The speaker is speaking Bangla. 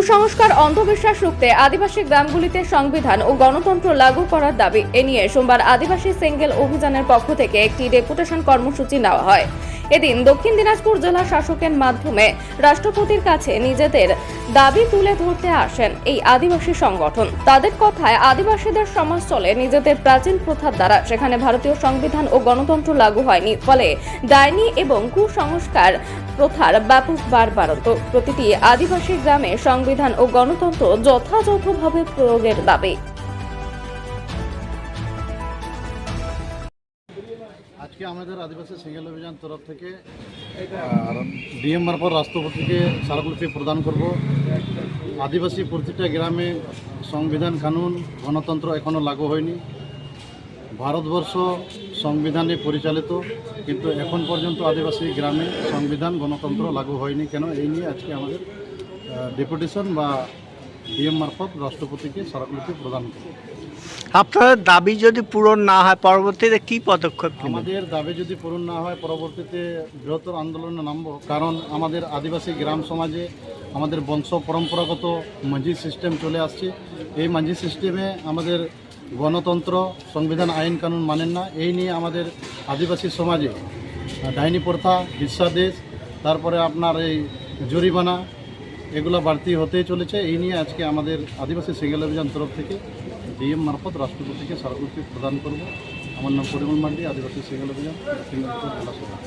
কুসংস্কার, অন্ধবিশ্বাস রুখতে আদিবাসী গ্রামগুলিতে সংবিধান ও গণতন্ত্র লাগু করার দাবি। এ নিয়ে সোমবার আদিবাসী সেঙ্গেল অভিযানের পক্ষ থেকে একটি ডেপুটেশন কর্মসূচি নেওয়া হয়। এদিন দক্ষিণ দিনাজপুর জেলা শাসকের মাধ্যমে রাষ্ট্রপতির কাছে নিজেদের দাবি তুলে ধরতে আসেন এই আদিবাসী সংগঠন। তাদের কথায় আদিবাসীদের সমাজ চলে নিজেদের প্রাচীন প্রথার দ্বারা সেখানে ভারতীয় সংবিধান ও গণতন্ত্র লাগু হয়নি। ফলে ডাইনি এবং কুসংস্কার প্রথার ব্যাপক বারবারন্ত। প্রতিটি আদিবাসী গ্রামে সংবিধান ও গণতন্ত্র যথাযথভাবে প্রয়োগের দাবি। আজকে আমাদের আদিবাসী সিঙ্গেল অভিযান তরফ থেকে ডিএম মারফত রাষ্ট্রপতিকে স্মারকলিপি প্রদান করব। আদিবাসী প্রতিটা গ্রামে সংবিধান কানুন, গণতন্ত্র এখনও লাগু হয়নি। ভারতবর্ষ সংবিধানে পরিচালিত, কিন্তু এখন পর্যন্ত আদিবাসী গ্রামে সংবিধান, গণতন্ত্র লাগু হয়নি। কেন? এই নিয়ে আজকে আমাদের ডেপুটেশন বা ডিএম মারফত রাষ্ট্রপতিকে স্মারকলিপি প্রদান করব আপনাদের দাবি যদি পূরণ না হয় পরবর্তীতে কি পদক্ষেপ আমাদের দাবি যদি পূরণ না হয় পরবর্তীতে বৃহত্তর আন্দোলনে নামব। কারণ আমাদের আদিবাসী গ্রাম সমাজে আমাদের বংশ পরম্পরাগত মাঝি সিস্টেম চলে আসছে। এই মাঝি সিস্টেমে আমাদের গণতন্ত্র সংবিধান আইন কানুন মানেন না। এই নিয়ে আমাদের আদিবাসী সমাজে ডাইনি প্রথা বিশ্বাদেশ তারপরে আপনার এই জরিমানা এগুলো বাড়তি হতেই চলেছে। এই নিয়ে আজকে আমাদের আদিবাসী সিঙ্গেল অভিযান তরফ থেকে ডিএম মারফত রাষ্ট্রপতিকে স্মারকলিপি প্রদান করব। আমার নাম পরিমল মান্ডি, আদিবাসী সিঙ্গেল অভিযান জেলা সভা